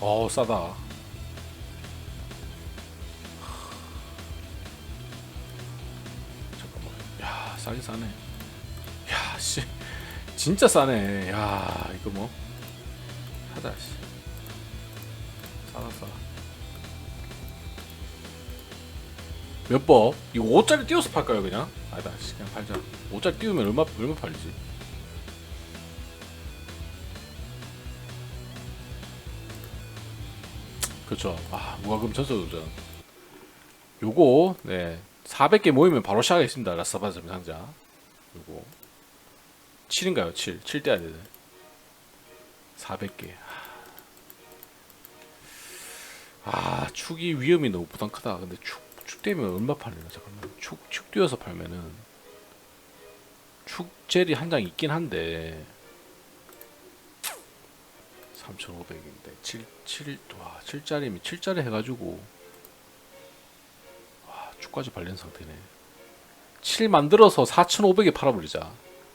어 싸다. 잠깐만. 야 싸게 싸네. 야 씨. 진짜 싸네. 야 이거 뭐 하자 씨. 싸다 싸. 몇 법? 이거 5짜리 띄워서 팔까요 그냥? 아니다 씨, 그냥 팔자 5짜리 띄우면 얼마 얼마 팔리지? 그렇죠. 아 무과금 전설 도전. 요거 네 400개 모이면 바로 시작하겠습니다. 라스바자 상자. 요거. 7인가요? 7 7 떼야 되네. 400개. 아 축이 위험이 너무 부담 크다. 근데 축, 축 되면 얼마 팔리나? 잠깐만. 축, 축 뛰어서 팔면은 축 젤이 한 장 있긴 한데 3,500인데 7, 7, 와 7짜리면 7짜리 해가지고 와 축까지 발린 상태네 7 만들어서 4,500에 팔아버리자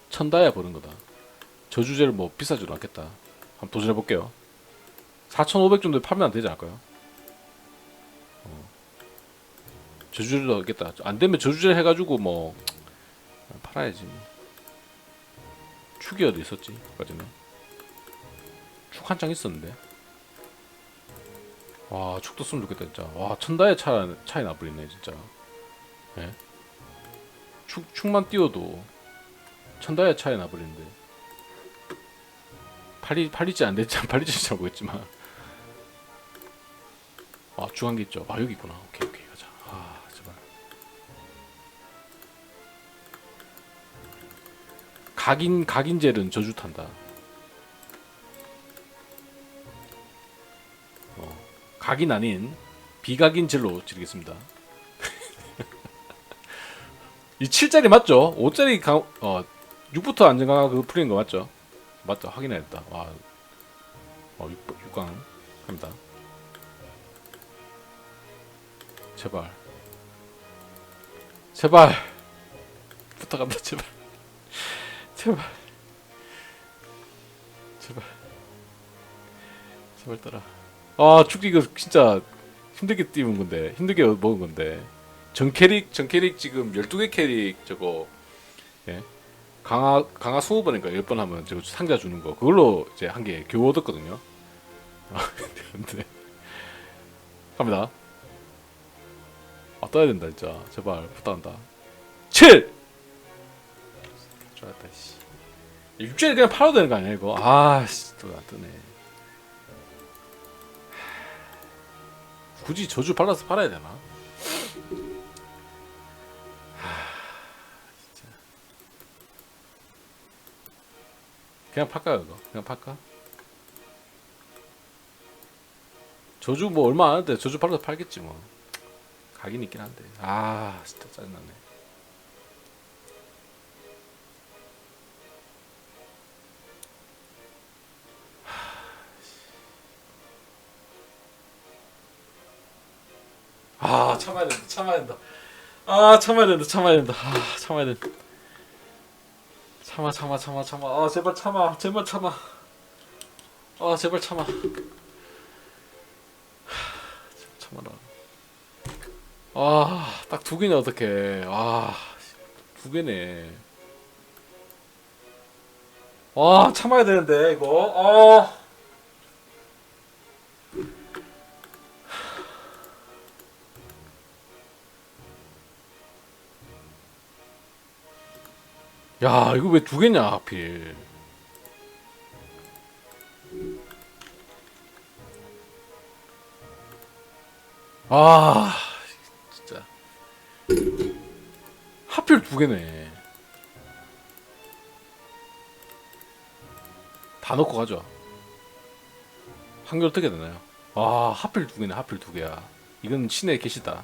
천다야 버는 거다 저주제를 뭐 비싸지도 않겠다 한번 도전해볼게요 4,500 정도에 팔면 안 되지 않을까요? 저주를 넣겠다. 안 되면 저주를 해가지고 뭐 팔아야지. 뭐. 축이 어디 있었지? 까지는 축한장 있었는데. 와 축도 쓰면 좋겠다 진짜. 와 천다의 차 차이 나버리네 진짜. 예? 축 축만 띄워도 천다의 차이 나버리는데. 팔리 팔리지 안 됐지 팔리지 잘 모르겠지만. 아게 있죠. 아 여기 있구나. 오케이 오케이 가자. 아 제발. 각인 각인젤은 저주 탄다. 각인 아닌 비각인젤로 지르겠습니다. 이 7짜리 맞죠? 5짜리 강, 어 6부터 안정강 그 풀린 거 맞죠? 맞다 확인해야겠다. 와, 어 6, 6강 합니다. 제발 제발 부탁한다 제발 제발 제발 제발 따라 아 축기 이거 진짜 힘들게 띄운 건데 힘들게 먹은 건데. 전 캐릭 전 캐릭 지금 12개 캐릭 저거 예? 강화 강화 20번인가? 10번 하면 저거 상자 주는 거. 그걸로 이제 한 개 겨우 얻었거든요. 아 근데 갑니다. 아 떠야 된다 진짜. 제발 부탁한다. 7! 좋았다 씨. 6주에 그냥 팔아도 되는 거 아니야 이거? 아씨 또 안 뜨네 굳이 저주 발라서 팔아야 되나? 하, 진짜. 그냥 팔까요 이거? 그냥 팔까? 저주 뭐 얼마 안 하는데 저주 팔아서 팔겠지 뭐 가긴 있긴 한데 아 진짜 짜증나네 아 참아야 된다 참아야 된다 아 참아야 된다 참아야 된다 아 참아야 된다 참아 참아 참아 참아 아 제발 참아 제발 참아 아 제발 참아 하, 참아라 아, 딱 두 개네 어떡해. 아, 두 개네. 와, 참아야 되는데 이거. 아. 야, 이거 왜 두 개냐, 하필. 아, 진짜. 하필 두 개네. 다 넣고 가죠. 한결 어떻게 되나요? 아, 하필 두 개네, 하필 두 개야. 이건 신의 계시다.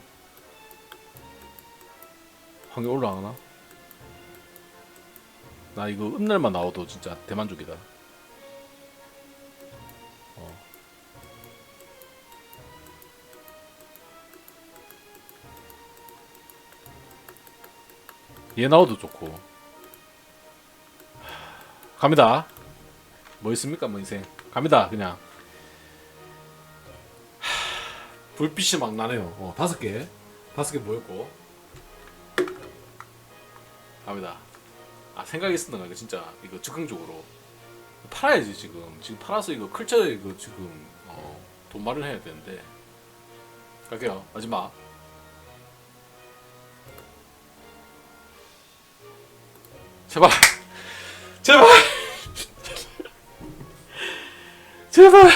한결 올라가나? 나 이거 은날만 나와도 진짜 대만족이다. 어. 얘 나와도 좋고. 하, 갑니다. 뭐 있습니까, 뭐 인생. 갑니다, 그냥. 불빛이 막 나네요. 어, 다섯 개, 다섯 개 모였고 갑니다. 아 생각이 쓴다 이거 진짜. 이거 즉흥적으로. 팔아야지 지금. 지금 팔아서 이거 클처 이거 지금 어, 돈 마련해야 되는데. 갈게요. 마지막. 제발. 제발. 제발.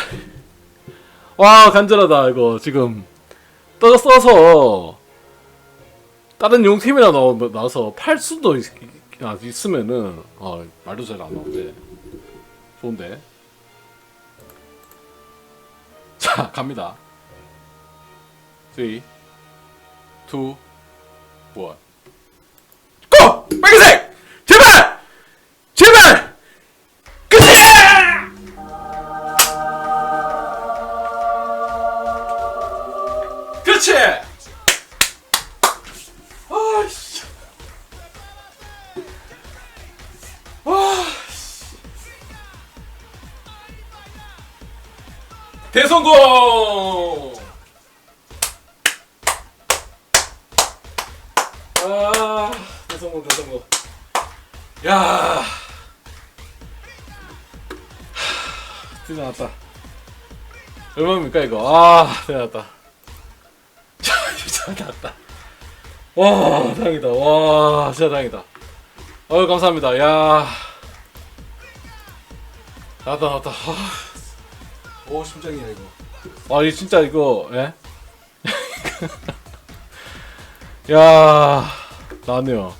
와 간절하다 이거. 지금. 떠 써서. 다른 용템이나 나오, 나와서 팔 수도 있, 아, 있으면은 어, 말도 잘 안 나오는데 좋은데 자 갑니다 3 2 1 고! 빨간색! 대성공! 아, 대성공, 대성공. 야. 하, 드디어 나왔다. 얼마입니까, 이거? 아, 드디어 나왔다. 자, 진짜 나왔다. 와, 다행이다. 와, 진짜 다행이다. 어유 감사합니다. 야. 나왔다, 나왔다. 아. 오, 심장이야, 이거. 아, 이 진짜 이거, 예? 야, 나왔네요.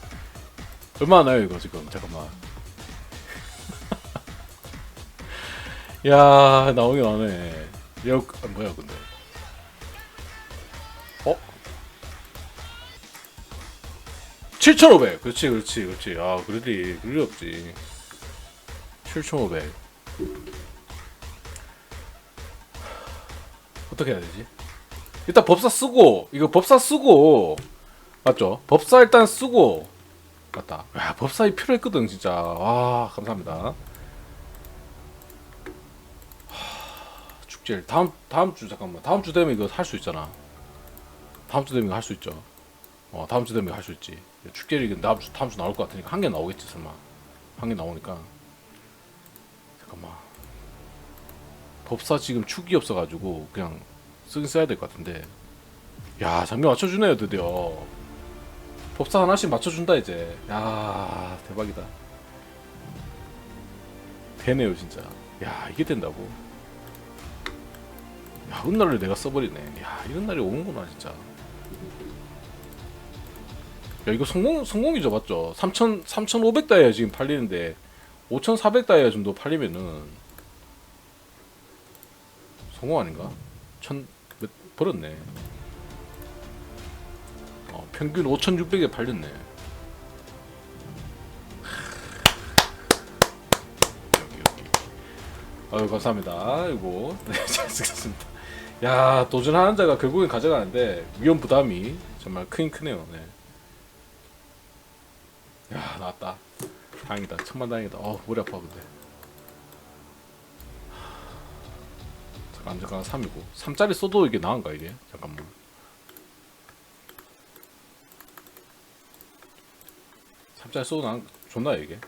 얼마나 나요, 이거 지금? 잠깐만. 야, 나오긴 나네. 여, 아, 뭐야, 근데. 어? 7,500. 그렇지, 그렇지, 그렇지. 아, 그러리, 그리 없지. 7,500. 어떻게 해야 되지? 일단 법사 쓰고, 이거 법사 쓰고, 맞죠? 법사 일단 쓰고, 맞다. 야, 법사이 필요했거든, 진짜. 와, 감사합니다. 하, 축제일. 다음, 다음 주, 잠깐만. 다음 주 되면 이거 할 수 있잖아. 다음 주 되면 이거 할수 있죠. 어, 다음 주 되면 할 수 있지. 축제일이 다음 주, 다음 주 나올 것 같으니까 한 개 나오겠지, 설마. 한 개 나오니까. 잠깐만. 법사 지금 축이 없어가지고 그냥 쓰긴 써야 될 것 같은데. 야, 장면 맞춰주네요, 드디어. 법사 하나씩 맞춰준다, 이제. 야, 대박이다. 되네요, 진짜. 야, 이게 된다고. 야, 훗날을 내가 써버리네. 야, 이런 날이 오는구나, 진짜. 야 이거 성공 성공이죠 맞죠? 3천 3,500 다이아 지금 팔리는데 5,400 다이아 정도 팔리면은 성공 아닌가? 천 몇, 벌었네. 어, 평균 5,600에 팔렸네. 여기 여기. 아유 감사합니다. 이거 네, 잘 쓰겠습니다. 야 도전하는 자가 결국엔 가져가는데 위험 부담이 정말 크긴 크네요. 네. 야 나왔다 다행이다 천만 다행이다 어 머리 아파 근데 잠깐 3이고. 3짜리 써도 이게 나은가 이게? 잠깐만. 삼짜리 써도 나 좋나 이게.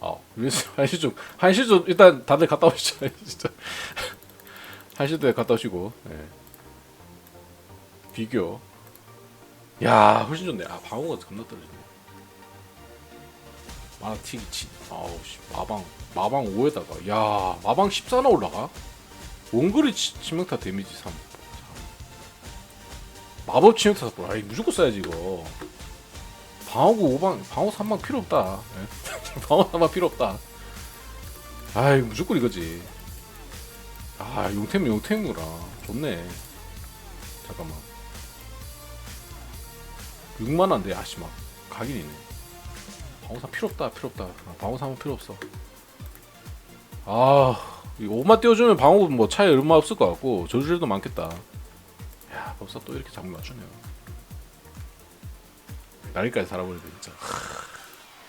아 한시 좀 한시 좀 일단 다들 갔다 오시죠 진짜. 한시도 갔다 오시고 예. 비교. 야 훨씬 좋네. 아 방어가 겁나 떨어지네. 마티기 치. 아우 씨. 마방 마방 5에다가. 야 마방 14나 올라가? 원거리 치, 치명타 데미지 3 마법 치명타 4 아이 무조건 써야지 이거. 방어구 5방 방어 3방 필요 없다. 예? 방어 3방 필요 없다. 아이 무조건 이거지. 아 용템은 용템이구나. 좋네. 잠깐만. 6만원인데 아씨 막 각인이네. 방어사 필요 없다 필요 없다. 방어사는 필요 없어. 아 5만 띄워주면 방어 뭐 차이 얼마 없을 것 같고 저주질도 많겠다. 야 법사 또 이렇게 장면 맞추네요. 날개까지 살아버리네 진짜